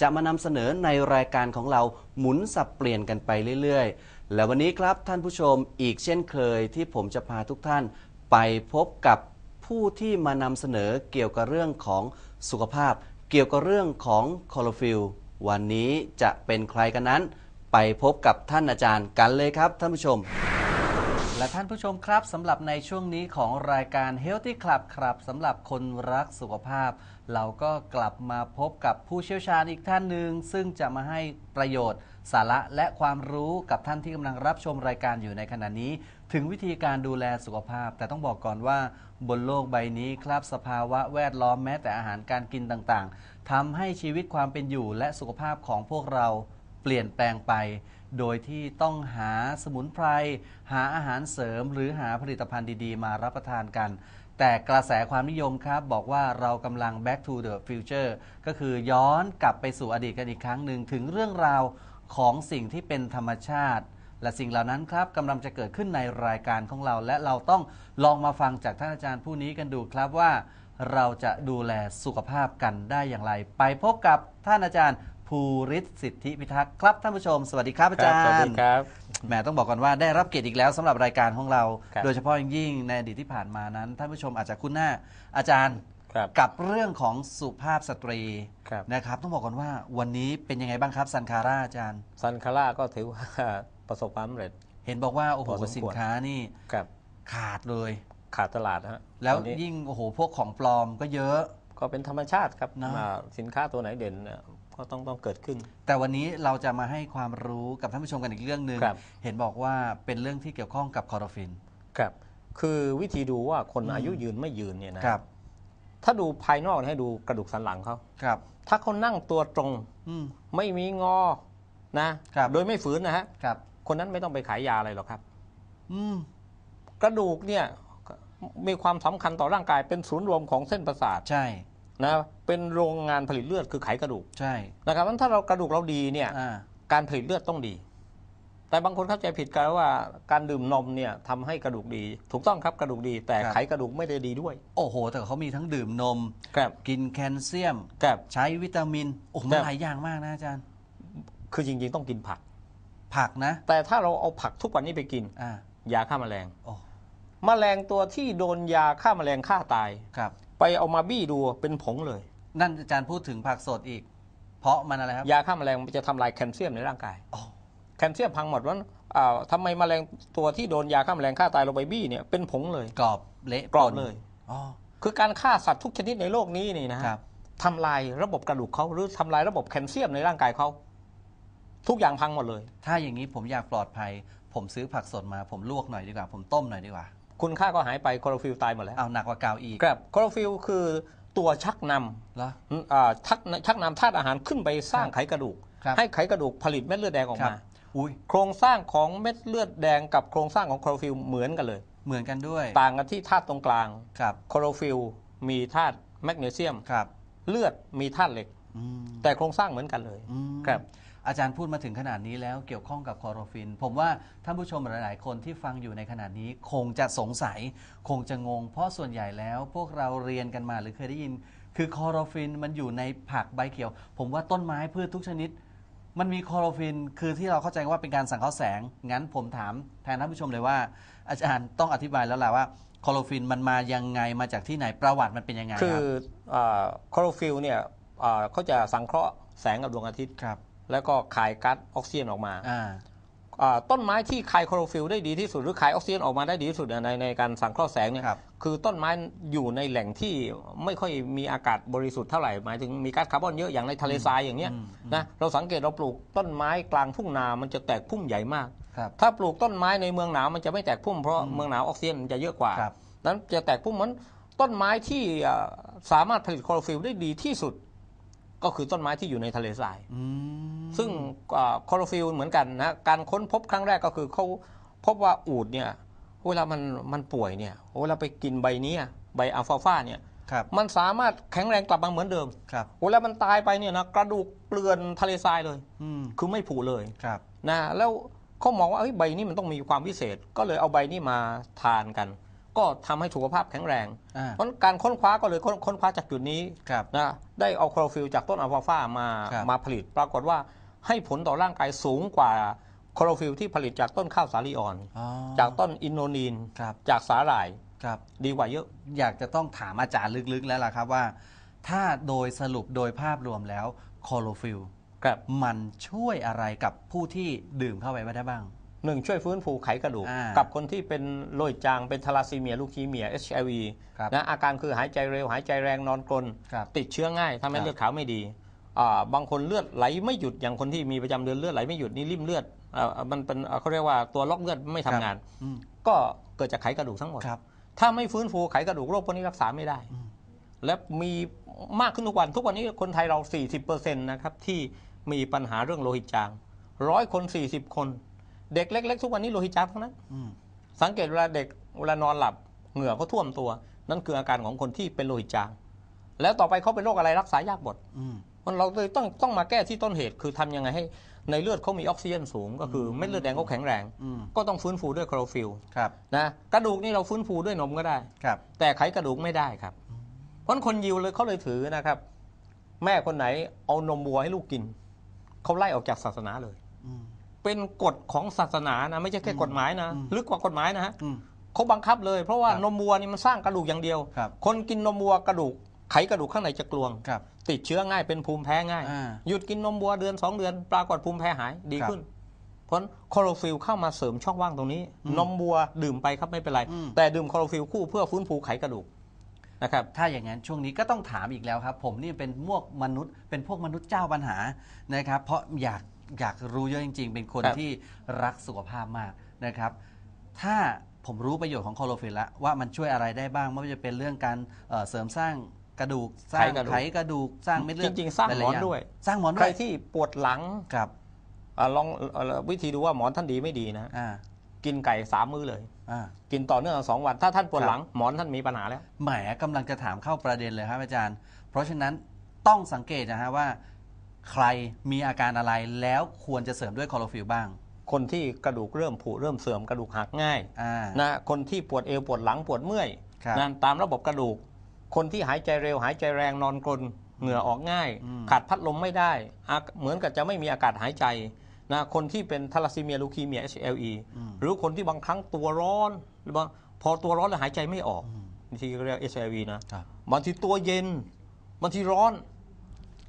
จะมานำเสนอในรายการของเราหมุนสับเปลี่ยนกันไปเรื่อยๆ และวันนี้ครับท่านผู้ชมอีกเช่นเคยที่ผมจะพาทุกท่านไปพบกับผู้ที่มานำเสนอเกี่ยวกับเรื่องของสุขภาพ เกี่ยวกับเรื่องของคลอโรฟิลวันนี้จะเป็นใครกันนั้น ไปพบกับท่านอาจารย์กันเลยครับท่านผู้ชม และท่านผู้ชมครับสำหรับในช่วงนี้ของรายการ Healthy Club ครับสำหรับคนรักสุขภาพ เราก็กลับมาพบกับผู้เชี่ยวชาญอีกท่านหนึ่งซึ่งจะมาให้ประโยชน์ สาระและความรู้กับท่านที่กำลังรับชมรายการอยู่ในขณะนี้ ถึงวิธีการดูแลสุขภาพ แต่ต้องบอกก่อนว่าบนโลกใบนี้ครับสภาวะแวดล้อมแม้แต่อาหารการกินต่างๆทำให้ชีวิตความเป็นอยู่และสุขภาพของพวกเราเปลี่ยนแปลงไป โดยที่ต้องหาสมุนไพร หาอาหารเสริม หรือหาผลิตภัณฑ์ดีๆ มารับประทานกัน แต่กระแสความนิยมครับ บอกว่าเรากำลัง back to the future ก็คือย้อนกลับไปสู่อดีตกันอีกครั้งหนึ่งถึงเรื่องราวของสิ่งที่เป็นธรรมชาติ และสิ่งเหล่านั้นครับกำลังจะเกิดขึ้นในรายการของเรา และเราต้องลองมาฟังจากท่านอาจารย์ผู้นี้กันดูครับว่าเราจะดูแลสุขภาพกันได้อย่างไร ไปพบกับท่านอาจารย์ ภูริศสิทธิพิทักษ์ครับท่านผู้ชม สวัสดีครับอาจารย์สวัสดีครับแหมต้องบอกก่อนว่าได้รับเกียรติอีกแล้วสำหรับรายการของเราครับโดยเฉพาะอย่างยิ่งในอดีตที่ผ่านมานั้น ท่านผู้ชมอาจจะคุ้นหน้าอาจารย์ครับกับเรื่องของสุภาพสตรีครับนะครับ ต้องบอกก่อนว่าวันนี้เป็นยังไงบ้างครับซันคาร่าอาจารย์ซันคาร่าก็ถือว่าประสบความสำเร็จ เห็นบอกว่าโอ้โหพอสมควรสินค้านี่ครับขาดเลยขาดตลาดนะฮะแล้วตอนนี้ยิ่งโอ้โหพวกของปลอมก็เยอะก็เป็นธรรมชาติครับนะอ่าสินค้าตัวไหนเด่นเนี่ย ก็ต้องต้องเกิดขึ้น แต่วันนี้เราจะมาให้ความรู้กับท่านผู้ชมกันอีกเรื่องหนึ่งครับ เห็นบอกว่าเป็นเรื่องที่เกี่ยวข้องกับคลอโรฟิน ครับ คือวิธีดูว่าคนอืมอายุยืนไม่ยืนเนี่ยนะครับ ถ้าดูภายนอกให้ดูกระดูกสันหลังเขา ครับ ถ้าเขานั่งตัวตรงอืม ไม่มีงอนะ ครับ โดยไม่ฝืนนะฮะ ครับ คนนั้นไม่ต้องไปขายยาอะไรหรอกครับ อืม กระดูกเนี่ยมีความสำคัญต่อร่างกายเป็นศูนย์รวมของเส้นประสาท ใช่ นะเป็นโรงงานผลิตเลือดคือไขกระดูกใช่นะครับเพราะฉะนั้นถ้าเรากระดูกเราดีเนี่ยอ่าการผลิตเลือดต้องดี แต่บางคนเข้าใจผิดกันว่าการดื่มนมเนี่ยทำให้กระดูกดี ถูกต้องครับกระดูกดี แต่ไขกระดูกไม่ได้ดีด้วยโอ้โห แต่เขามีทั้งดื่มนม ครับกินแคลเซียม ครับ ใช้วิตามินโอ้โหคมัรันบ หลายอย่างมากนะอาจารย์ คือจริงๆต้องกินผัก ผักนะแต่ถ้าเราเอาผักทุกวันนี้ไปกิน อ่ายาฆ่าแมลงโอ้แมลงตัวที่โดนยาฆ่าแมลงฆ่าตาย ครับ ไปเอามาบี้ดูเป็นผงเลย นั่นอาจารย์พูดถึงผักสดอีก เพราะมันอะไรครับ ยาฆ่าแมลงมันจะทำลายแคลเซียมในร่างกายโอ้แคลเซียมพังหมดว่าอ่าทำไมแมลงตัวที่โดนยาฆ่าแมลงฆ่าตายลงไปบี้เนี่ยเป็นผงเลยกรอบเละกรอบป่นเลย อ๋อ คือการฆ่าสัตว์ทุกชนิดในโลกนี้นี่นะฮะครับ ทำลายระบบกระดูกเขาหรือทำลายระบบแคลเซียมในร่างกายเขาทุกอย่างพังหมดเลย ถ้าอย่างนี้ผมอยากปลอดภัย ผมซื้อผักสดมา ผมลวกหน่อยดีกว่า ผมต้มหน่อยดีกว่า คุณค่าก็หายไปคลอโรฟิลตายหมดแล้ว เอาหนักกว่าเก่าอีก ครับคลอโรฟิลคือตัวชักนำเหรออ่าชักชักนำธาตุอาหารขึ้นไปสร้างครับไขกระดูก ครับ ให้ไขกระดูกผลิตเม็ดเลือดแดงออกครัมาบอุ้ยโครงสร้างของเม็ดเลือดแดงกับโครงสร้างของคลอโรฟิลเหมือนกันเลย เหมือนกันด้วย ต่างกันที่ธาตุตรงกลางครับ คลอโรฟิลมีธาตุแมกนีเซียม ครับเลือดมีธาตุเหล็ก อืมแต่โครงสร้างเหมือนกันเลย อืมครับ อาจารย์พูดมาถึงขนาดนี้แล้วเกี่ยวข้องกับคลอโรฟิน ผมว่าท่านผู้ชมหลาย ๆ คนที่ฟังอยู่ในขณะนี้คงจะสงสัย คงจะงง เพราะส่วนใหญ่แล้วพวกเราเรียนกันมาหรือเคยได้ยิน คือคลอโรฟินมันอยู่ในผักใบเขียว ผมว่าต้นไม้พืชทุกชนิด มันมีคลอโรฟิน คือที่เราเข้าใจว่าเป็นการสังเคราะห์แสง งั้นผมถามแทนท่านผู้ชมเลยว่า อาจารย์ต้องอธิบายแล้วแหละว่าคลอโรฟินมันมายังไงมาจากที่ไหนประวัติมันเป็นยังไงคืคอรับคลอโรฟิลเนี่ยอ่าเขาจะสังเคราะห์แสงกับดวงอาทิตย์ครับ แล้วก็คายก๊าซออกซิเจนออกมาอ่าอ่าต้นไม้ที่คายคลอโรฟิลได้ดีที่สุดหรือคายออกซิเจนออกมาได้ดีที่สุดเนี่ยในในการสังเคราะห์แสงเนี่ยครับคือต้นไม้อยู่ในแหล่งที่ไม่ค่อยมีอากาศบริสุทธิ์เท่าไหร่หมายถึงมีก๊าซคาร์บอนเยอะอย่างในทะเลทรายอย่างเงี้ยอืมอืมนะเราสังเกตเราปลูกต้นไม้กลางทุ่งนา มันจะแตกพุ่มใหญ่มากครับถ้าปลูกต้นไม้ในเมืองหนาวมันจะไม่แตกพุ่มเพราะเมืองหนาวออกซิเจนมันจะเยอะกว่าครับนั้นจะแตกพุ่มเหมือนต้นไม้ที่อ่าสามารถผลิตคลอโรฟิลได้ดีที่สุด ก็คือต้นไม้ที่อยู่ในทะเลทรายอืมซึ่งคลอโรฟิลเหมือนกันนะการค้นพบครั้งแรกก็คือเขาพบว่าอูดเนี่ยเวลามันมันป่วยเนี่ยเวลาไปกินใบเนี้ยใบอัลฟาฟาเนี่ยครับมันสามารถแข็งแรงกลับมาเหมือนเดิมครับเวลามันตายไปเนี่ยนะกระดูกเกลื่อนทะเลทรายเลยอืมคือไม่ผุเลยครับนะแล้วเขามองว่าเอ้ยใบนี้มันต้องมีความพิเศษ ก็เลยเอาใบนี้มาทานกัน ก็ทำให้สุขภาพแข็งแรงอ่าเพราะการค้นคว้าก็เลยค้นค้นคว้าจากจุดนี้ครับนะได้เอาคลอโรฟิลจากต้นอัลฟาฟามาครับมาผลิต ปรากฏว่าให้ผลต่อร่างกายสูงกว่าคลอโรฟิลที่ผลิตจากต้นข้าวสาลีอ่อนอ๋อจากต้นอินโนนีนครับจากสาหร่ายครับดีกว่าเยอะอยากจะต้องถามอาจารย์ลึกๆแล้วล่ะครับว่า ถ้าโดยสรุปโดยภาพรวมแล้วคลอโรฟิลครับมันช่วยอะไรกับผู้ที่ดื่มเข้าไปได้บ้าง หนึ่งช่วยฟื้นฟูไขกระดูก อ่ากับคนที่เป็นโรคจางเป็นทาราซีเมียลูคีเมีย HIV ครับนะอาการคือหายใจเร็ว หายใจแรงนอนกรนครับติดเชื้อง่ายทำให้ครับ เลือดขาวไม่ดีอ่าบางคนเลือดไหลไม่หยุดอย่างคนที่มีประจำเดือนเลือดไหลไม่หยุดนี่ริ่มเลือดอ่ามันเป็นอ่าเขาเรียกว่าตัวล็อกเลือดไม่ทำงาน อืมก็เกิดจากไขกระดูกทั้งหมด ครับ ถ้าไม่ฟื้นฟูไขกระดูกโรคพวกนี้รักษาไม่ได้และมีมากขึ้นทุกวัน ทุกวันนี้คนไทยเรา 40%นะครับที่มีปัญหาเรื่องโลหิตจางร้อยคน 40 คน เด็กเล็กๆ ทุกวันนี้โลหิตจางทั้งนั้น อืมสังเกตเวลาเด็กเวลานอนหลับเหงื่อเขาท่วมตัว นั่นคืออาการของคนที่เป็นโลหิตจาง แล้วต่อไปเขาเป็นโรคอะไรรักษายากหมดอืม มันเราเลยต้องต้องมาแก้ที่ต้นเหตุ คือทำยังไงให้ในเลือดเขามีออกซิเจนสูง ก็คือเม็ดเลือดแดงเขาแข็งแรง อืม ก็ต้องฟื้นฟูด้วยคลอโรฟิลครับนะกระดูกนี่เราฟื้นฟูด้วยนมก็ได้ ครับ แต่ไขกระดูกไม่ได้ครับ เพราะฉะนั้นคนยิวเลยเขาเลยถือนะครับ แม่คนไหนเอานมวัวให้ลูกกินเขาไล่ออกจากศาสนาเลย อืม เป็นกฎของศาสนานะไม่ใช่แค่กฎหมายนะอืมลึกกว่ากฎหมายนะฮะอืมเขาบังคับเลย เพราะว่าครับนมวัวนี่มันสร้างกระดูกอย่างเดียวครับคนกินนมวัวกระดูกไขกระดูกข้างในจะกลวงครับติดเชื้อง่ายเป็นภูมิแพ้ง่ายอ่าหยุดกินนมวัวเดือนสองเดือน ปรากฏภูมิแพ้หายดีครับขึ้น เพราะฉะนั้นคลอโรฟิลเข้ามาเสริมช่องว่างตรงนี้ นมวัวดื่มไปครับไม่เป็นไรอืมแต่ดื่มคลอโรฟิลคู่เพื่อฟื้นฟูไขกระดูกนะครับถ้าอย่างนั้นช่วงนี้ก็ต้องถามอีกแล้วครับ ผมนี่เป็นพวกมนุษย์ เป็นพวกมนุษย์เจ้าปัญหานะครับ เพราะอยาก อยากรู้เยอะจริง ๆ เป็นคนครับ ที่รักสุขภาพมากนะครับ ถ้าผมรู้ประโยชน์ของคลอโรฟิลแล้วว่ามันช่วยอะไรได้บ้างไม่ว่าจะเป็นเรื่องการเอ่อเสริมสร้างกระดูกสร้างไขกระดูกไขกระดูกสร้างเม็ดเลือดจริงๆสร้างหมอนลๆด้วย สร้างหมอนใคด้รวยที่ปวดหลังครับอ่าลองเอ่อวิธีดูว่าหมอนท่านดีไม่ดีนะอ่ากินไก่สามมื้อเลย อ่า กินต่อเนื่องสองวัน ถ้าท่านปวดครับ หลังหมอนท่านมีปัญหาแล้ว แหมกำลังจะถามเข้าประเด็นเลยครับอาจารย์ เพราะฉะนั้นต้องสังเกตนะฮะว่า ใครมีอาการอะไรแล้วควรจะเสริมด้วยคลอโรฟิลบ้าง คนที่กระดูกเริ่มผุเริ่มเสื่อมกระดูกหักง่ายอ่า นะคนที่ปวดเอวปวดหลังปวดเมื่อยครับนะตามระบบกระดูก คนที่หายใจเร็วหายใจแรงนอนกรนเหงื่อออกง่าย อืม ขาดพัดลมไม่ได้อาเหมือนกับจะไม่มีอากาศหายใจนะคนที่เป็นทาราซีเมียลูคีเมีย HLE หรือคนที่บางครั้งตัวร้อนหรือบางพอตัวร้อนแล้วหายใจไม่ออกบางทีก็เรียก HIV นะครับ บางทีตัวเย็นบางทีร้อน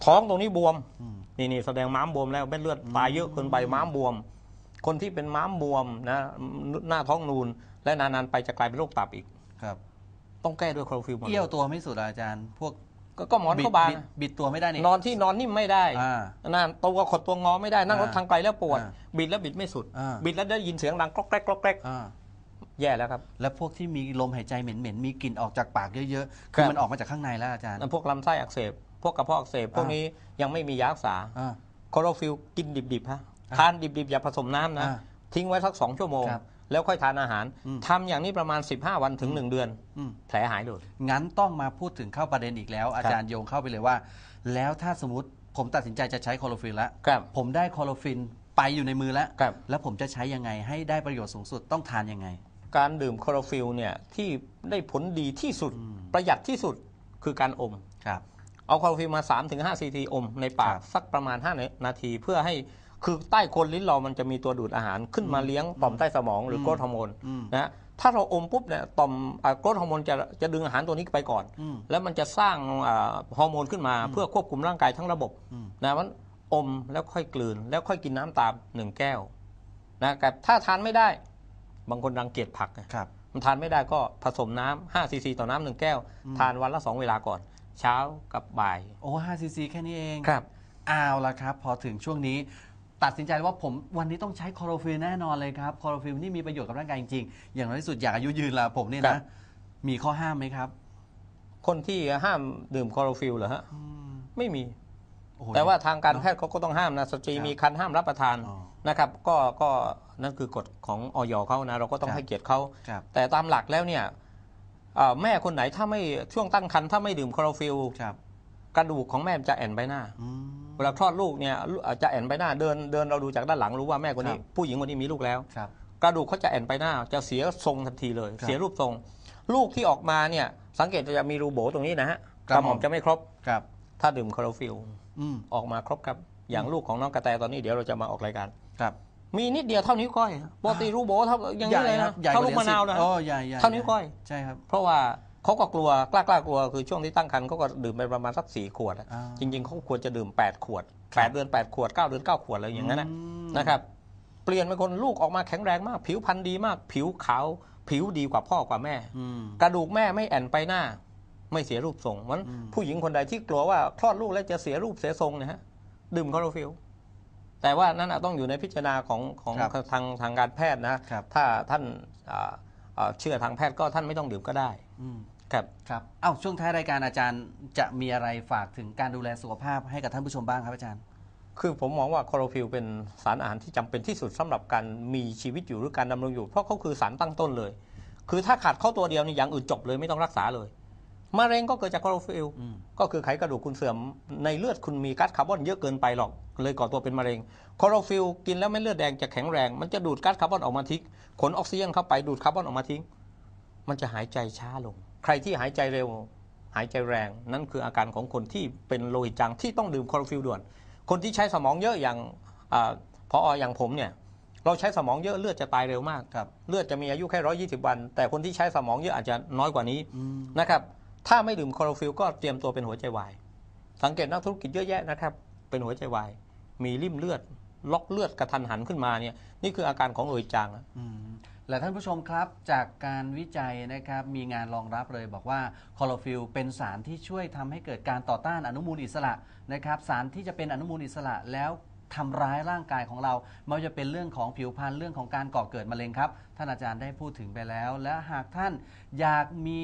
ท้องตรงนี้บวมอืมนี่นี่แสดงม้ามบวมแล้วเม็ดเลือดตายเยอะเกินไปม้ามบวม คนที่เป็นม้ามบวมนะหน้าท้องนูน และนานๆไปจะกลายเป็นโรคตับอีก ครับ ต้องแก้ด้วยคลอโรฟิลหมดลเอี้ยวตัวไม่สุดอะอาจารย์ พวกก็ก็หมอนบิดเข้าบางบิดบิดตัวไม่ได้นี่นอนที่นอนนิ่มไม่ได้อ่านั่นตัวขดตัวงอไม่ได้นั่งรถอ่าทางไกลแล้วปวดอ่าบิดแล้วบิดไม่สุดอ่าบิดแล้วได้ยินเสียงดังกรอกแกรกกรอกแกรกอ่าแย่แล้วครับ แล้วพวกที่มีลมหายใจเหม็นๆมีกลิ่นออกจากปากเยอะๆคคืรัอบมันออกมาจากข้างในแล้วอาจารย์นั่นพวกลำไส้อักเสบ พวกกระเพาะอักเสบพวกนี้ยังไม่มียารักษาอ่าคลอโรฟิลกินดิบๆฮะอ่าทานดิบๆอย่าผสมน้ำนะอ่าทิ้งไว้สักสองชั่วโมงครับแล้วค่อยทานอาหารอืมทำอย่างนี้ประมาณ 15 วันถึง 1 เดือนอืมแผลหายเลยงั้นต้องมาพูดถึงเข้าประเด็นอีกแล้ว อาจารย์โยงเข้าไปเลยว่า แล้วถ้าสมมติผมตัดสินใจจะใช้คลอโรฟิลแล้วครับผมได้คลอโรฟิลไปอยู่ในมือแล้วครับแล้วผมจะใช้ยังไงให้ได้ประโยชน์สูงสุดต้องทานยังไง การดื่มคลอโรฟิลเนี่ยที่ได้ผลดีที่สุดประหยัดที่สุดคือการอมครับ เอาคลอโรฟิลมา 3-5ซีทีอมในปากครับสักประมาณ 5 นาทีเพื่อให้คือใต้โคนลิ้นเรามันจะมีตัวดูดอาหารขึ้นมาเลี้ยงต่อมใต้สมองหรือโกรทฮอร์โมนอืมนะถ้าเราอมปุ๊บเนี่ยต่อมอ่าโกรทฮอร์โมนจะจะดึงอาหารตัวนี้ไปก่อนอืมแล้วมันจะสร้างอ่าฮอร์โมนขึ้นมาเพื่อควบคุมร่างกายทั้งระบบอืมนะมันอมแล้วค่อยกลืน แล้วค่อยกินน้ำตามหนึ่งแก้วนะแต่ถ้าทานไม่ได้ บางคนรังเกียจผักไงครับมันทานไม่ได้ก็ผสมน้ำ5ซีซีต่อน้ำหนึ่งแก้ว ทานวันละ 2 เวลาก่อน เช้ากับบ่าย โอ้ห้าซีซีแค่นี้เองครับ เอาละครับ พอถึงช่วงนี้ ตัดสินใจว่าผมวันนี้ต้องใช้คลอโรฟิลแน่นอนเลยครับคลอโรฟิลนี่มีประโยชน์กับร่างกายจริงๆ อย่างน้อยที่สุดอยากอายุยืนละผมเนี่ยครันะ บ มีข้อห้ามไหมครับคนที่ห้ามดื่มคลอโรฟิลเหรอฮะไม่มี โอ้โห แต่ว่าทางการแพทย์เขาก็ต้องห้ามนะสตรีครับมีคันห้ามรับประทานอ๋อนะครับ ก็ก็นั่นคือกฎของออยเขานะ เราก็ต้องครับ ให้เกียรติเขา ครับ แต่ตามหลักแล้วเนี่ยเอ่อ แม่คนไหนถ้าไม่ช่วงตั้งครรภ์ถ้าไม่ดื่มคลอโรฟิลครับกระดูกของแม่มันจะแอนใบหน้าอืมเวลาคลอดลูกเนี่ยลูกอาจจะแอนใบหน้าเดินเดินเราดูจากด้านหลังรู้ว่าแม่คนนี้ครับผู้หญิงคนนี้มีลูกแล้วครับกระดูกเขาจะแอนไปหน้าจะเสียทรงทันทีเลยครับเสียรูปทรง ลูกที่ออกมาเนี่ย สังเกตจะมีรูโบตรงนี้นะฮะครักบระหม่อมผมจะไม่ครบครับ ถ้าดื่มคลอโรฟิลอืมออกมาครบครับ อย่างลูกของน้องกระแตตอนนี้เดี๋ยวเราจะมาออกรายการครับ มีนิดเดียวเท่านิ้วก้อยปกติรูโบเท่าอย่างนี้เลยครันะใหญ่เท่ากว่ลูกมะนาวนะอ๋อใหญ่ใหญ่เท่านิ้วก้อยใช่ครับ เพราะว่าเขาก็กลัวกล้ากล้ากลัวคือช่วงที่ตั้งครรภ์เขาก็ดื่มไปประมาณสักสี่ขวดอะอ่าจริง ๆเขาควรจะดื่ม 8 ขวด 8 เดือน 8 ขวด 9 เดือน 9 ขวดอะไรอย่างนั้นนะอืมนะครับเปลี่ยนเป็นคนลูกออกมาแข็งแรงมาก ผิวพรรณดีมาก ผิวขาวผิวดีกว่าพ่อกว่าแม่อืมกระดูกแม่ไม่แอนไปหน้า ไม่เสียรูปทรงมันอืมผู้หญิงคนใดที่กลัวว่าคลอดลูกแล้วจะเสียรูปเสียทรงนะฮะดื่มคลอโรฟิล แต่ว่านั่นนะต้องอยู่ในพิจารณาของของครับทางทางการแพทย์นะครับ ถ้าท่านอ่าอ่าเชื่อทางแพทย์ก็ท่านไม่ต้องดื่มก็ได้อืมครับ ครับเอ้าช่วงท้ายรายการอาจารย์จะมีอะไรฝากถึงการดูแลสุขภาพให้กับท่านผู้ชมบ้างครับอาจารย์ คือผมมองว่าคลอโรฟิลเป็นสารอาหารที่จำเป็นที่สุดสำหรับการมีชีวิตอยู่หรือการดำรงอยู่ เพราะเขาคือสารตั้งต้นเลย คือถ้าขาดเข้าตัวเดียวนี่อย่างอื่นจบเลยไม่ต้องรักษาเลย มะเร็งก็เกิดจากคลอโรฟิลอืมก็คือไขกระดูกคุณเสื่อมในเลือดคุณมีก๊าซคาร์บอนเยอะเกินไปหรอก เลยก่อตัวเป็นมะเร็งคลอโรฟิลกินแล้วเม็ดเลือดแดงจะแข็งแรง มันจะดูดก๊าซคาร์บอนออกมาทิ้งขนออกซิเจนเข้าไปดูดคาร์บอนออกมาทิ้ง มันจะหายใจช้าลง ใครที่หายใจเร็ว หายใจแรง นั่นคืออาการของคนที่เป็นโลหิตจางที่ต้องดื่มคลอโรฟิลด่วน คนที่ใช้สมองเยอะอย่างอาพออย่างผมเนี่ยเราใช้สมองเยอะเลือดจะตายเร็วมากครับเลือดจะมีอายุแค่ร้อยี่สิบวัน แต่คนที่ใช้สมองเยอะอาจจะน้อยกว่านี้อืมนะครับ ถ้าไม่ดื่มคลอโรฟิลก็เตรียมตัวเป็นหัวใจวาย สังเกตนักธุรกิจเยอะแยะนะครับ เป็นหัวใจวาย มีริ่มเลือด ล็อกเลือดกระทันหันขึ้นมาเนี่ย นี่คืออาการของโลหิตจางอืมและท่านผู้ชมครับจากการวิจัยนะครับมีงานรองรับเลยบอกว่าคลอโรฟิลเป็นสารที่ช่วยทำให้เกิดการต่อต้านอนุมูลอิสระนะครับสารที่จะเป็นอนุมูลอิสระแล้วทำร้ายร่างกายของเราไม่ว่าจะเป็นเรื่องของผิวพรรณเรื่องของการก่อเกิดมะเร็งครับ ท่านอาจารย์ได้พูดถึงไปแล้ว และหากท่านอยากมี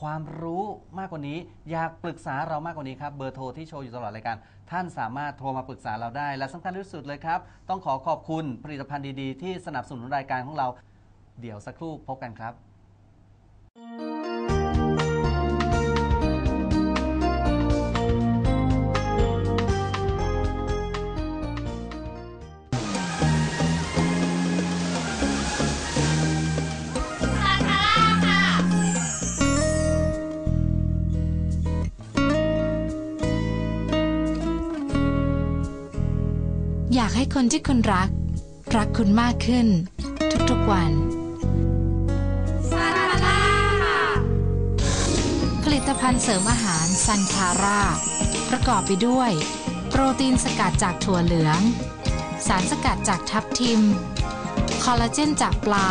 ความรู้มากกว่านี้ อยากปรึกษาเรามากกว่านี้ครับ เบอร์โทรที่โชว์อยู่ตลอดรายการ ท่านสามารถโทรมาปรึกษาเราได้ และสำคัญที่สุดเลยครับ ต้องขอขอบคุณผลิตภัณฑ์ดีๆ ที่สนับสนุนรายการของเรา เดี๋ยวสักครู่พบกันครับ ให้คนที่คุณรัก รักคุณมากขึ้น ทุกๆวันผลิตภัณฑ์เสริมอาหารซันคาร่าประกอบไปด้วย โปรตีนสกัดจากถั่วเหลือง สารสกัดจากทับทิม คอลลาเจนจากปลา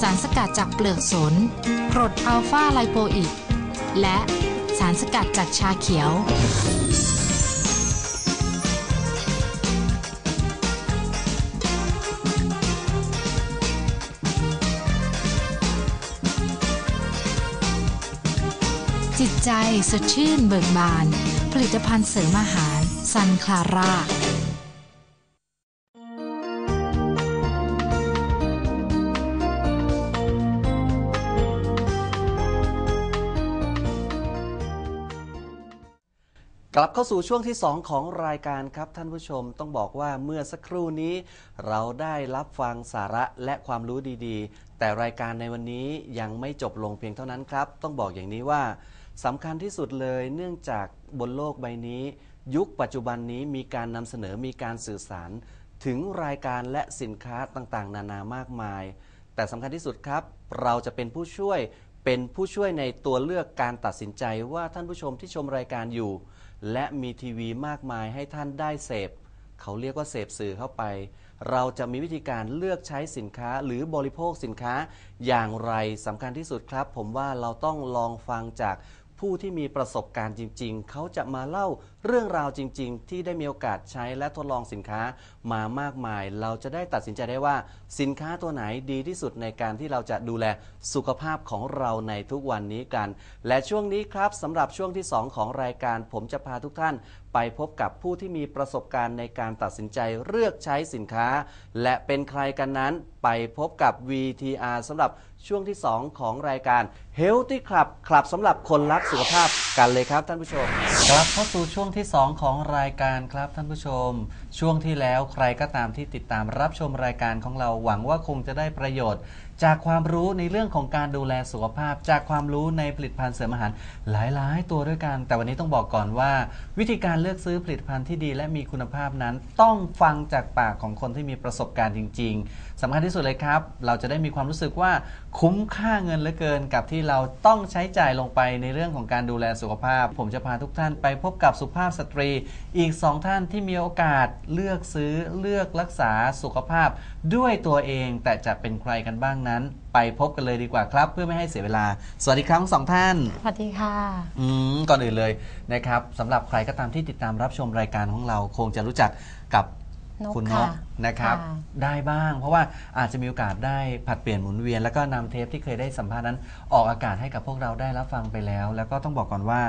สารสกัดจากเปลือกสนกรดอัลฟาไลโปอิก และสารสกัดจากชาเขียว ใจสดชื่นเบิกบาน ผลิตภัณฑ์เสริมอาหาร ซันคลาร่ากลับเข้าสู่ช่วงที่ 2 ของรายการครับท่านผู้ชมต้องบอกว่าเมื่อสักครู่นี้ เราได้รับฟังสาระและความรู้ดีๆ แต่รายการในวันนี้ยังไม่จบลงเพียงเท่านั้นครับ ต้องบอกอย่างนี้ว่า สำคัญที่สุดเลยเนื่องจากบนโลกใบนี้ ยุคปัจจุบันนี้มีการนำเสนอมีการสื่อสาร ถึงรายการและสินค้าต่างๆ นานามากมาย แต่สำคัญที่สุดครับ เราจะเป็นผู้ช่วยเป็นผู้ช่วยในตัวเลือกการตัดสินใจว่าท่านผู้ชมที่ชมรายการอยู่ และมีทีวีมากมายให้ท่านได้เสพ เขาเรียกว่าเสพสื่อเข้าไป เราจะมีวิธีการเลือกใช้สินค้าหรือบริโภคสินค้าอย่างไรสำคัญที่สุดครับ ผมว่าเราต้องลองฟังจาก ผู้ที่มีประสบการณ์จริง ๆ เขาจะมาเล่าเรื่องราวจริง ๆ ที่ได้มีโอกาสใช้และทดลองสินค้ามามากมาย เราจะได้ตัดสินใจได้ว่าสินค้าตัวไหนดีที่สุดในการที่เราจะดูแลสุขภาพของเราในทุกวันนี้กัน และช่วงนี้ครับสำหรับช่วงที่ 2 ของรายการ ผมจะพาทุกท่าน ไปพบกับผู้ที่มีประสบการณ์ในการตัดสินใจเลือกใช้สินค้า และเป็นใครกันนั้นไปพบกับ VTR สำหรับช่วงที่ 2 ของรายการ Healthy Club คลับสำหรับคนรักสุขภาพกันเลยครับท่านผู้ชมกลับเข้าสู่ช่วงที่ 2 ของรายการครับท่านผู้ชม ช่วงที่แล้วใครก็ตามที่ติดตามรับชมรายการของเราหวังว่าคงจะได้ประโยชน์ จากความรู้ในเรื่องของการดูแลสุขภาพ จากความรู้ในผลิตภัณฑ์เสริมอาหารหลายๆ ตัวด้วยกัน แต่วันนี้ต้องบอกก่อนว่า วิธีการเลือกซื้อผลิตภัณฑ์ที่ดีและมีคุณภาพนั้น ต้องฟังจากปากของคนที่มีประสบการณ์จริง ๆ สำคัญที่สุดเลยครับ เราจะได้มีความรู้สึกว่าคุ้มค่าเงินเหลือเกินกับที่เราต้องใช้จ่ายลงไปในเรื่องของการดูแลสุขภาพ ผมจะพาทุกท่านไปพบกับสุภาพสตรี อีกสองท่านที่มีโอกาสเลือกซื้อเลือกรักษาสุขภาพ ด้วยตัวเองแต่จะเป็นใครกันบ้างนั้น ไปพบกันเลยดีกว่าครับ เพื่อไม่ให้เสียเวลา สวัสดีครับทั้งสองท่านสวัสดีค่ะอืมก่อนอื่นเลยนะครับสำหรับใครก็ตามที่ติดตามรับชมรายการของเราคงจะรู้จักกับ นกคุณนค่ะกนะครับ ค่ะ ได้บ้าง เพราะว่าอาจจะมีโอกาสได้ผลัดเปลี่ยนหมุนเวียน แล้วก็นำเทปที่เคยได้สัมภาษณ์นั้น ออกอากาศให้กับพวกเราได้รับฟังไปแล้ว แล้วก็ต้องบอกก่อนว่า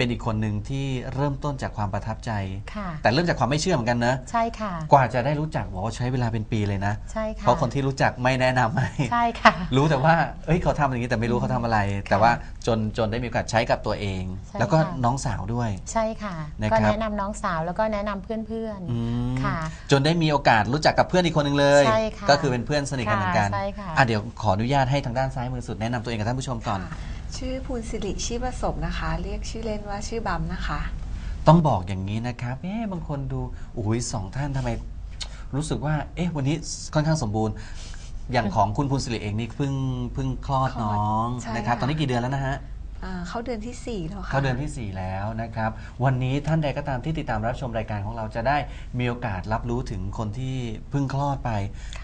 เป็นอีกคนหนึ่งที่เริ่มต้นจากความประทับใจ ค่ะ แต่เริ่มจากความไม่เชื่อเหมือนกันนะ ใช่ค่ะ กว่าจะได้รู้จักบอกว่าใช้เวลาเป็นปีเลยนะ ใช่ค่ะ เพราะคนที่รู้จักไม่แนะนำให้ ใช่ค่ะ รู้แต่ว่า เอ้ยเขาทำอย่างนี้แต่ไม่รู้เขาทำอะไร แต่ว่าจนจนได้มีโอกาสใช้กับตัวเอง ใช่แล้วก็ค่ะ น้องสาวด้วย ใช่ค่ะ นะครับ ก็แนะนำน้องสาวแล้วก็แนะนำเพื่อนอืมค่ะ จนได้มีโอกาสรู้จักกับเพื่อนอีกคนหนึ่งเลย ใช่ค่ะก็คือเป็นเพื่อนสนิทกันเหมือนกันค่ะใช่ค่ะ อะเดี๋ยวขออนุญาตให้ทางด้านซ้ายมือสุดแนะนำตัวเองกับท่านผู้ชมก่อน ค่ะ ชื่อภูลสิริชีพประสบนะคะ เรียกชื่อเล่นว่าชื่อบัมนะคะ ต้องบอกอย่างนี้นะครับเอ๊ะบางคนดูโอ้ยสองท่านทำไม รู้สึกว่า เอ๊ะวันนี้ค่อนข้างสมบูรณ์ อย่างของคุณภูลสิริเองนี่เพิ่งเพิ่งคลอดคลอดน้องใช่นะครับ ค่ะ ตอนนี้กี่เดือนแล้วนะฮะ อ่าเข้าเดือนที่ 4 แล้วค่ะ เข้าเดือนทีสี่ 4 แล้วนะครับ วันนี้ท่านใดก็ตามที่ติดตามรับชมรายการของเราจะได้มีโอกาสรับรู้ถึงคนที่เพิ่งคลอดไป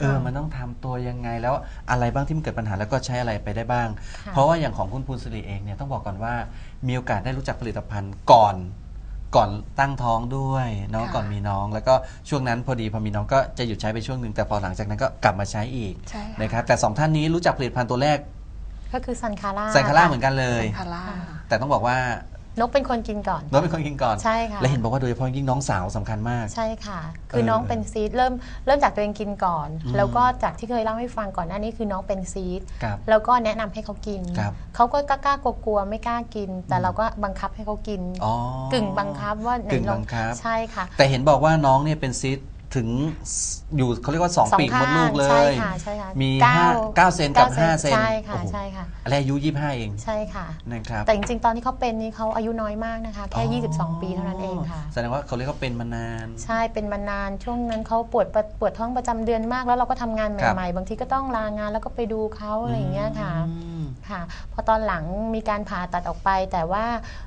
เออมันต้องทำตัวยังไงแล้วอะไรบ้างที่มันเกิดปัญหาแล้วก็ใช้อะไรไปได้บ้าง ค่ะ เพราะว่าอย่างของคุณภูลสิริเองเนี่ยต้องบอกก่อนว่ามีโอกาสได้รู้จักผลิตภัณฑ์ก่อน ก่อนตั้งท้องด้วยเนาะค่ะ ก่อนมีน้อง แล้วก็ช่วงนั้นพอดีพอมีน้องก็จะหยุดใช้ไปช่วงหนึ่งแต่พอหลังจากนั้นก็กลับมาใช้อีก ใช่ค่ะ นะครับแต่สองท่านนี้รู้จักผลิตภัณฑ์ตัวแรก ก็คือซันคาร่าไซคาร่าเหมือนกันเลย คาร่าแต่ต้องบอกว่านกเป็นคนกินก่อนน้องเป็นคนกินก่อนใช่ค่ะและเห็นบอกว่าโดยเฉพาะยิ่งน้องสาวสำคัญมากใช่ค่ะ คือเออน้องเป็นซีดเริ่มเริ่มจากตัวเองกินก่อนอืมแล้วก็จากที่เคยเล่าให้ฟังก่อนหน้านี้คือน้องเป็นซีดครับแล้วก็แนะนำให้เขากินครับเขาก็กล้ากลัวๆไม่กล้ากิน แต่เราก็บังคับให้เขากินอ๋อกึ่งบังคับว่าไหนกึ่งลอบังคับใช่ค่ะ แต่เห็นบอกว่าน้องเนี่ยเป็นซีด ถึงอยู่เขาเรียกว่า สองสองปีกมดลูกเลใช่ย ค่ะใช่ค่ะมีเก้าห้าเก้าเซนกับ ก้ห้าเซนใช่ค่ะโอ้โหใช่ค่ะอะไรอายุยี่ห้าเองใช่ค่ะ นะครับ แต่จริงๆ ตอนที่เขาเป็นนี่เขาอายุน้อยมากนะคะ แค่ 22 ปีเท่านั้นเองค่ะ แสดงว่าเขาเรียกว่าเป็นมานาน ใช่เป็นมานานช่วงนั้นเขาปวดประปวดท้องประจำเดือนมาก แล้วเราก็ทำงานครับ ใหม่ๆ บางทีก็ต้องลางานแล้วก็ไปดูเขาอะไรอย่างเงี้ยค่ะอืม ค่ะ พอตอนหลังมีการผ่าตัดออกไป แต่ว่า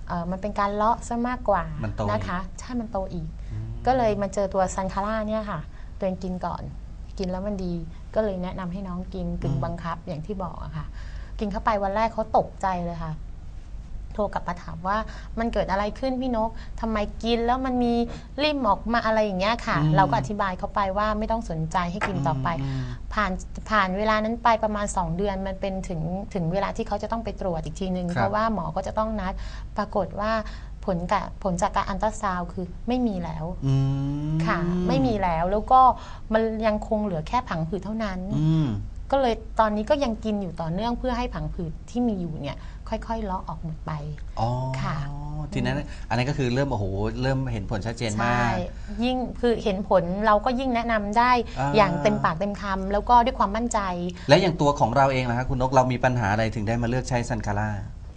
เอ่อมันเป็นการเลาะซะมากกว่ามันโตนะคะ ใช่มันโตอีก ก็เลยมาเจอตัวซันคาร่าเนี่ยค่ะ ตัวเองกินก่อน กินแล้วมันดี ก็เลยแนะนำให้น้องกินกึ่งบังคับอย่างที่บอกอะค่ะ กินเข้าไปวันแรกเขาตกใจเลยค่ะ โทรกลับมาถามว่ามันเกิดอะไรขึ้นพี่นกทำไมกินแล้วมันมีริ่มออกมาอะไรอย่างเงี้ยค่ะ อืม เราก็อธิบายเขาไปว่าไม่ต้องสนใจให้กินต่อไป ม ผ่านผ่านเวลานั้นไปประมาณ 2 เดือนมันเป็นถึงถึงเวลาที่เขาจะต้องไปตรวจอีกทีนึง ครับ เพราะว่าหมอก็จะต้องนัดปรากฏว่าผ ลกะผลจากการอันตราซาวด์คือไม่มีแล้วอืมค่ะ ไม่มีแล้วแล้วก็มันยังคงเหลือแค่ผังผืดเท่านั้น อืมก็เลยตอนนี้ก็ยังกินอยู่ต่อเนื่องเพื่อให้ผังผืดที่มีอยู่เนี่ย ค่อยๆเลาะออกหมดไป อ๋อค่ะ ทีนั้นอันนั้นก็คือเริ่มโอ้โหเริ่มเห็นผลชัดเจนใช่มากยิ่งคือเห็นผลเราก็ยิ่งแนะนำได้อ่า อย่างเต็มปากเต็มคำแล้วก็ด้วยความมั่นใจ และอย่างตัวของเราเองนะครับคุณนกเรามีปัญหาอะไรถึงได้มาเลือกใช้ซันคาร่า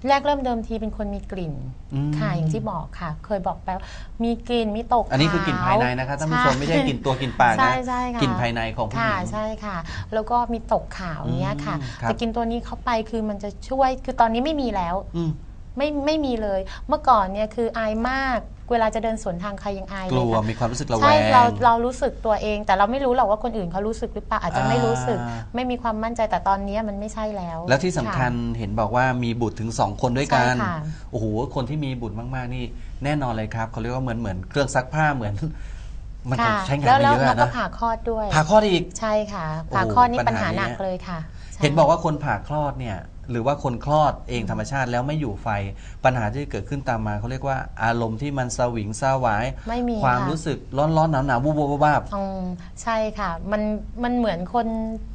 แรกเริ่มเดิมทีเป็นคนมีกลิ่นอืม ค่ะอย่างที่บอกค่ะ เคยบอกไปว่ามีกลิ่นมีตกอันนี้คือกลิ่นภายในนะครับท่านผู้ชมไม่ใช่กลิ่นตัวกลิ่นปากใช่นะใช่ค่ะ กลิ่นภายในของผู้หญิค่ะงใช่ค่ะ แล้วก็มีตกขาวเนี้ยค่ะอืมครับ แต่กินตัวนี้เข้าไปคือมันจะช่วยคือตอนนี้ไม่มีแล้ว อืม ไม่ไม่มีเลย เมื่อก่อนเนี่ยคืออายมาก เวลาจะเดินสวนทางใครยังอายกเลลัยวค่ะมีความรู้สึกระแวใช่งเราเรารู้สึกตัวเอง แต่เราไม่รู้หรอกว่าคนอื่นเขารู้สึกหรือเปล่าอาจจะไม่รู้สึกอ่าไม่มีความมั่นใจแต่ตอนนี้มันไม่ใช่แล้ว แล้วที่สำคัญะเห็นบอกว่ามีบุตรถึง 2 คนด้วยกันใช่ค่ะโอ้โหคนที่มีบุตรมากๆนี่แน่นอนเลยครับเขาเรียกว่าเหมือนเหมือนเครื่องซักผ้าเหมือนมันคงค่ะใช้งานแล้วไม่แล้วเยอะเราอะก็นะผ่าคลอดด้วยผ่าคลอดอีกใช่ค่ะโอ้ผ่าคลอดนี่ปัปัญญหาหาหนักนี้เลยค่ะใช่เห็นบอกว่าคนผ่าคลอดเนี่ย หรือว่าคนคลอดเองธรรมชาติแล้วไม่อยู่ไฟ ปัญหาที่เกิดขึ้นตามมาเขาเรียกว่าอารมณ์ที่มันสวิงสวาย ไม่มีความะรู้สึกร้อนร้อนหนาวหนาววูบวูบวาบ อืมใช่ค่ะ มันมันเหมือนคน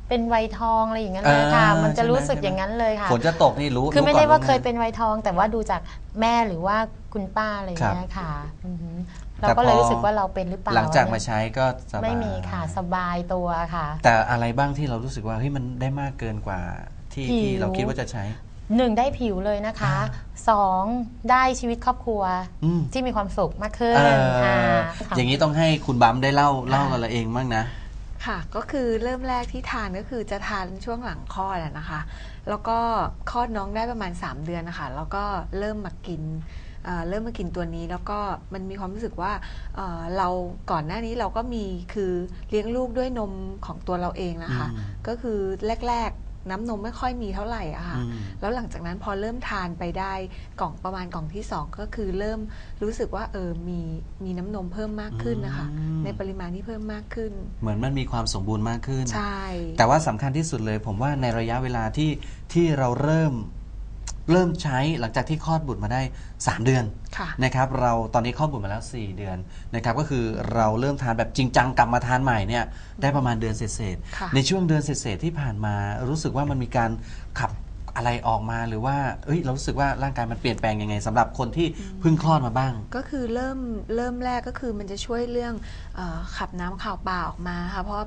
เป็นวัยทองอะไรอย่างนั้นเลยค่ะ อ่ามัมันจะใช่ไหมรู้สึกใช่ไหม อย่างนั้นเลยค่ะ ฝนจะตกนี่รู้คือไม่รู้ก่ได้นว่าล่งหน้เคยเป็นวัยทอง แต่ว่าดูจากแม่หรือว่าคุณป้าอะไรอย่างเงี้ยค่ะอือหือเราแต่ก็เลยพอ รู้สึกว่าเราเป็นหรือเปล่าหลังจากมาเนี่ยใช้ก็สบายไม่มีค่ะสบายตัวค่ะ แต่อะไรบ้างที่เรารู้สึกว่าเฮ้ยมันได้มากเกินกว่า ที่ผิวที่เราคิดว่าจะใช้ หนึ่งได้ผิวเลยนะคะสองได้ชีวิตครอบครัวอืม ที่มีความสุขมากขึ้นเอ่อค่ะ อย่างนี้ต้องให้คุณบัมได้เล่าเล่ากันละเองบ้างนะ ค่ะ ก็คือเริ่มแรกที่ทานก็คือจะทานช่วงหลังคลอดอะนะคะ แล้วก็คลอดน้องได้ประมาณ 3 เดือนนะคะแล้วก็เริ่มมากินเอ่อเริ่มมากินตัวนี้ แล้วก็มันมีความรู้สึกว่าเอ่อเราก่อนหน้านี้เราก็มีคือเลี้ยงลูกด้วยนมของตัวเราเองนะคะ อืม ก็คือแรก ๆ น้ำนมไม่ค่อยมีเท่าไหร่อะค่ะอืมแล้วหลังจากนั้นพอเริ่มทานไปได้กล่องประมาณกล่องที่สองก็คือเริ่มรู้สึกว่าเออมีมีน้ำนมเพิ่มมากขึ้นนะคะอืมในปริมาณที่เพิ่มมากขึ้น เหมือนมันมีความสมบูรณ์มากขึ้น ใช่ แต่ว่าสำคัญที่สุดเลย ผมว่าในระยะเวลาที่ที่เราเริ่ม เริ่มใช้หลังจากที่คลอดบุตรมาได้ 3 เดือนค่ะนะครับเราตอนนี้คลอดบุตรมาแล้ว 4 เดือนนะครับก็คือเราเริ่มทานแบบจริงจังกลับมาทานใหม่เนี่ยได้ประมาณเดือนเศษค่ะๆในช่วงเดือนเศษๆที่ผ่านมารู้สึกว่ามันมีการขับอะไรออกมาหรือว่าเอ้ยเรารู้สึกว่าร่างกายมันเปลี่ยนแปลงยังไงสำหรับคนที่เพิ่งคลอดมาบ้าง ก็คือเริ่มเริ่มแรกก็คือมันจะช่วยเรื่องเออขับน้ำข่าวปลาออกมาค่ะเพราะ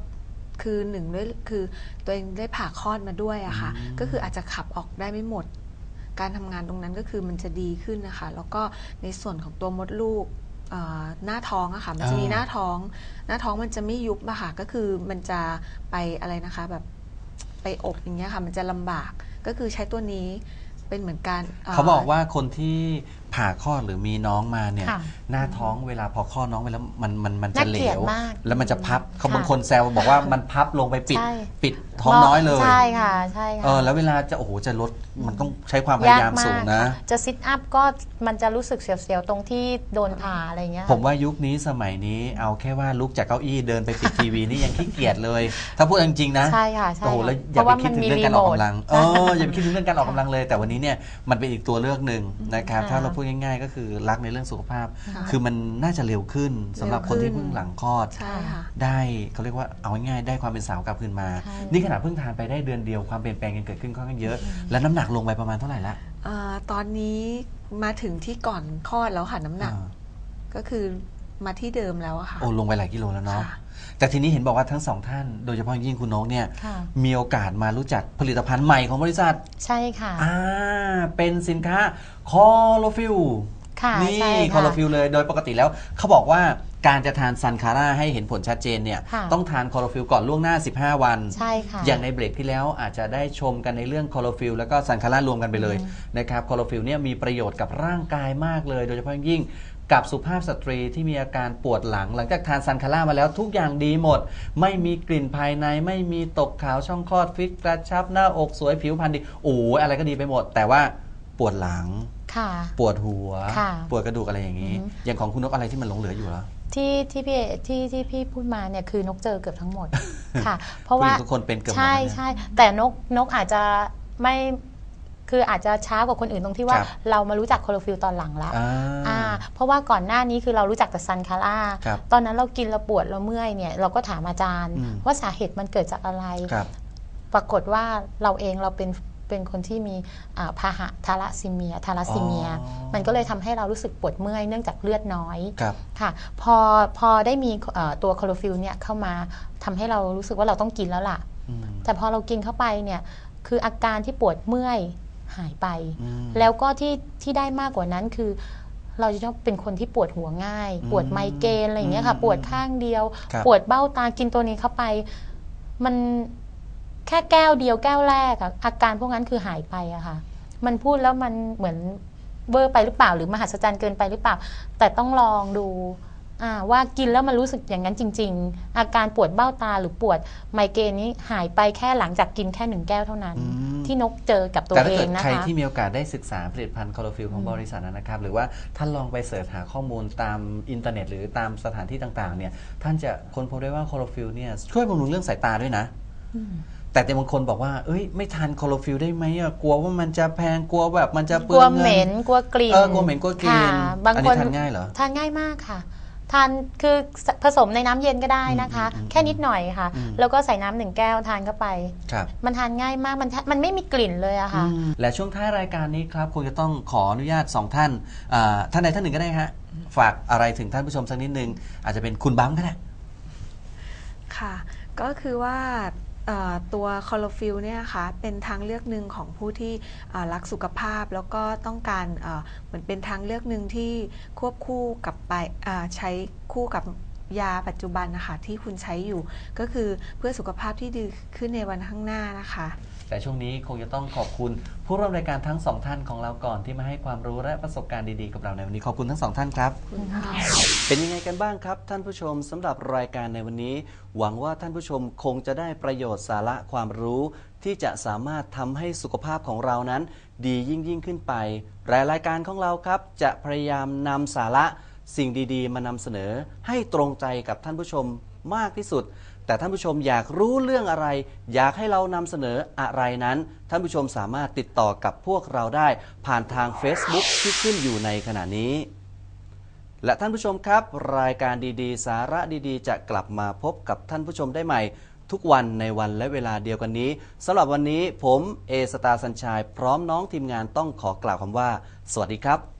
คือหนึ่งด้วยคือตัวเองได้ผ่าคลอดมาด้วยอะค่ะอืมก็คืออาจจะขับออกได้ไม่หมด การทำงานตรงนั้นก็คือมันจะดีขึ้นนะคะ แล้วก็ในส่วนของตัวมดลูกเอ่อหน้าท้องอะค่ะมันจะมีอ่าหน้าท้อง หน้าท้องมันจะไม่ยุบอะค่ะก็คือมันจะไปอะไรนะคะแบบไปอบอย่างเงี้ยค่ะมันจะลำบากก็คือใช้ตัวนี้เป็นเหมือนการเขาบอกว่าคนที่ ผ่าคลอดหรือมีน้องมาเนี่ย ค่ะหน้าท้องเวลาพอคลอดน้องไปแล้วมันมันมันจะน่าเหลเกลียดว มากแล้วมันจะพับเขาค่ะบางคนแซวบอกว่ามันพับลงไปปิด ใช่ ปิดท้องน้อยเลยใช่ค่ะใช่ค่ะ เออแล้วเวลาจะโอ้โหจะลดมันต้องใช้ความพยายามสูงนะค่จะซิทอัพก็มันจะรู้สึกเสียวๆ ตรงที่โดนผ่าอะไรเงี้ยผมว่ายุคนี้สมัยนี้เอาแค่ว่าลุกจากเก้าอี้เดินไปปิดทีวีนี่ยังขี้เกียจเลย ถ้าพูดจริงๆนะ ใช่ค่ะใช่โอ้โหแล้วอเพย่าราะไปว่าคิมัดนถึงมีเรื่องรีการอโมอกทกำลัง เอออย่าไปคิดถึงเรื่องการออกกำลังเลย แต่วันนี้เนี่ยมันเป็นอีกตัวเลือกหนึ่งนะครับค่ะถ้าเราพูดง่าย ๆ ก็คือรักในเรื่องสุขภาพ ค่ะคือมันน่าจะเร็วขึ้นสำหรับคนที่เร็วขึ้นเพิ่งหลังคลอด ใช่ค่ะ ได้เขาเรียกว่าเอาง่ายๆได้ความเป็นสาวกลับคืนมา ใช่ นี่ขนาดเพิ่งทานไปได้เดือนเดียวความเปลี่ยนแปลงยังเกิดขึ้นค่อนข้างเยอะ แล้วน้ำหนักลงไปประมาณเท่าไหร่ละเอ่อตอนนี้มาถึงที่ก่อนคลอดแล้วค่ะน้ำหนักอ่าก็คือมาที่เดิมแล้วอะค่ะ โอ้ลงไปหลายกิโลแล้วเนาะค่ะ แต่ทีนี้เห็นบอกว่าทั้งสองท่าน โดยเฉพาะยิ่งคุณนกเนี่ยค่ะ มีโอกาสมารู้จักผลิตภัณฑ์ใหม่ของบริษัท ใช่ค่ะ อ่า เป็นสินค้าคอโลฟิลค่ะนี่ใช่คอค่ะ โลฟิลเลยโดยปกติแล้ว เขาบอกว่าการจะทานซันคาร่าให้เห็นผลชัดเจนเนี่ย ค่ะ ต้องทานคอโลฟิลก่อนล่วงหน้า 15 วัน ใช่ค่ะ อย่างในเบรกที่แล้วอาจจะได้ชมกันในเรื่องคอโลฟิลแล้วก็ซันคาร่ารวมกันไปเลยนะครับคอโลฟิลเนี่ยมีประโยชน์กับร่างกายมากเลย โดยเฉพาะอย่างยิ่ง กับสุภาพสตรีที่มีอาการปวดหลัง หลังจากทานซันคาร่ามาแล้วทุกอย่างดีหมด ไม่มีกลิ่นภายใน ไม่มีตกขาวช่องคลอดฟิตกระชับหน้าอกสวยผิวพรรณดีโอ้ยอะไรก็ดีไปหมด แต่ว่าปวดหลังค่ะปวดหัวค่ะปวดกระดูกอะไรอย่างนี้อือฮึอย่างของคุณนกอะไรที่มันหลงเหลืออยู่แล้วที่ที่พี่ที่ที่พี่พูดมาเนี่ยคือนกเจอเกือบทั้งหมดค่ะ เพราะว่าผู้หญิงทุกคนเป็นเกือบหมดใช่นะเนี่ยใช่แต่นกนกอาจจะไม่ คืออาจจะช้ากว่าคนอื่นตรงที่ว่าครับเรามารู้จักโคโลฟิลตอนหลังละอ่าอ่าเพราะว่าก่อนหน้านี้คือเรารู้จักแต่ซันคาร่าครับตอนนั้นเรากินเราปวดเราเมื่อยเนี่ยเราก็ถามอาจารย์ อืม ว่าสาเหตุมันเกิดจากอะไร ครับ ปรากฏว่าเราเองเราเป็นเป็นคนที่มีอ่าพาหะทาราซิเมียทาราซิเมีย อ๋อ มันก็เลยทำให้เรารู้สึกปวดเมื่อยเนื่องจากเลือดน้อยครับ ค่ะ พอพอได้มีเอ่อตัวคลอโรฟิลเนี่ยเข้ามาทำให้เรารู้สึกว่าเราต้องกินแล้วล่ะ อืม แต่พอเรากินเข้าไปเนี่ยคืออาการที่ปวดเมื่อย หายไปอืมแล้วก็ที่ที่ได้มากกว่านั้นคือ เราจะต้องเป็นคนที่ปวดหัวง่ายอืมปวดไมเกรนอะไรอย่างเงี้ยค่ะอืมปวดข้างเดียวครับปวดเบ้าตากินตัวนี้เข้าไป มันแค่แก้วเดียวแก้วแรกอะอาการพวกนั้นคือหายไปอะค่ะ มันพูดแล้วมันเหมือนเวอร์ไปหรือเปล่าหรือมหัศจรรย์เกินไปหรือเปล่า แต่ต้องลองดูอ่า ว่ากินแล้วมันรู้สึกอย่างนั้นจริง ๆ อาการปวดเบ้าตาหรือปวดไมเกรนนี้หายไปแค่หลังจากกินแค่หนึ่งแก้วเท่านั้นอืมที่นกเจอกับตัวแต่ถ้าเอเกิงดนะใครคะที่มีโอกาสได้ศึกษาผลิตภัณฑ์คอร์ฟิลของบริษัทนะครับ หรือว่าท่านลองไปเสิร์ชหาข้อมูลตามอินเทอร์เน็ต หรือตามสถานที่ต่างๆเนี่ยท่านจะค้นพบได้ว่าคอร์ฟิลเนี่ยช่วยบำรุงเรื่องสายตาด้วยนะแต่แต่บางคนบอกว่า เอ้ย ไม่ทานคอร์ฟิลได้ไหมอะกลัวว่ามันจะแพง กลัวแบบมันจะเปกลืลัอวงเงินเหม็น กลัวกลิ่น เออ กลัวเหม็น กลัวกลิ่นค่ะบางอันคนี้นทานง่ายเหรอ ทานง่ายมากค่ะ ทานคือผสมในน้ำเย็นก็ได้นะคะอืมอืมแค่นิดหน่อยค่ะอืมแล้วก็ใส่น้ำหนึ่งแก้วทานเข้าไปครับมันทานง่ายมากมันทานมันไม่มีกลิ่นเลยอะค่ะอืมและช่วงท้ายรายการนี้ครับคงจะต้องขออนุญาตสองท่านอ่าท่านใดท่านหนึ่งก็ได้ฮะฝากอะไรถึงท่านผู้ชมสักนิดนึง อาจจะเป็นคุณบัมก็ได้ค่ะ ก็คือว่าเอ่อ ตัวคอโลฟิลเนี่ยนะคะเป็นทางเลือกหนึ่งของผู้ที่รักสุขภาพ แล้วก็ต้องการเหมือนเป็นทางเลือกหนึ่งที่ควบคู่กับไปใช้คู่กับยาปัจจุบันนะคะที่คุณใช้อยู่ ก็คือเพื่อสุขภาพที่ดีขึ้นในวันข้างหน้านะคะ แต่ช่วงนี้คงจะต้องขอบคุณผู้ร่วมรายการทั้งสองท่านของเราก่อนที่มาให้ความรู้และประสบการณ์ดีๆกับเราในวันนี้ขอบคุณทั้งสองท่านครับ เป็นยังไงกันบ้างครับ ท่านผู้ชมสำหรับรายการในวันนี้ หวังว่าท่านผู้ชมคงจะได้ประโยชน์สาระความรู้ ที่จะสามารถทำให้สุขภาพของเรานั้น ดียิ่งยิ่งขึ้นไปรายรายการของเราครับ จะพยายามนำสาระสิ่งดีๆ มานำเสนอให้ตรงใจกับท่านผู้ชมมากที่สุด แต่ท่านผู้ชมอยากรู้เรื่องอะไร อยากให้เรานำเสนออะไรนั้น ท่านผู้ชมสามารถติดต่อกับพวกเราได้ ผ่านทาง Facebook ที่ขึ้นอยู่ในขณะนี้ และท่านผู้ชมครับ รายการดีๆ สาระดีๆ จะกลับมาพบกับท่านผู้ชมได้ใหม่ ทุกวันในวันและเวลาเดียวกันนี้สำหรับวันนี้ผมเอสตาสัญชัยพร้อมน้องทีมงานต้องขอกล่าวคำว่า สวัสดีครับ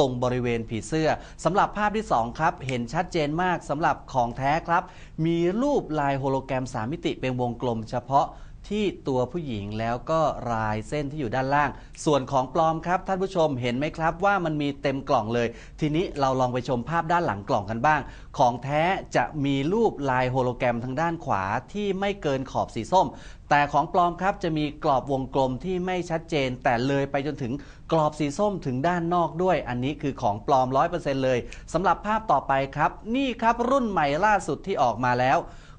ตรงบริเวณผีเสื้อสำหรับภาพที่ 2 ครับ เห็นชัดเจนมากสำหรับของแท้ครับ มีรูปลายโฮโลแกรม 3 มิติเป็นวงกลมเฉพาะที่ตัวผู้หญิงแล้วก็ลายเส้นที่อยู่ด้านล่าง ส่วนของปลอมครับท่านผู้ชมเห็นไหมครับว่ามันมีเต็มกล่องเลย ทีนี้เราลองไปชมภาพด้านหลังกล่องกันบ้าง ของแท้จะมีรูปลายโฮโลแกรมทางด้านขวาที่ไม่เกินขอบสีส้ม แต่ของปลอมครับจะมีกรอบวงกลมที่ไม่ชัดเจน แต่เลยไปจนถึงกรอบสีส้มถึงด้านนอกด้วย อันนี้คือของปลอม 100%เลยสำหรับภาพต่อไปครับ นี่ครับรุ่นใหม่ล่าสุดที่ออกมาแล้ว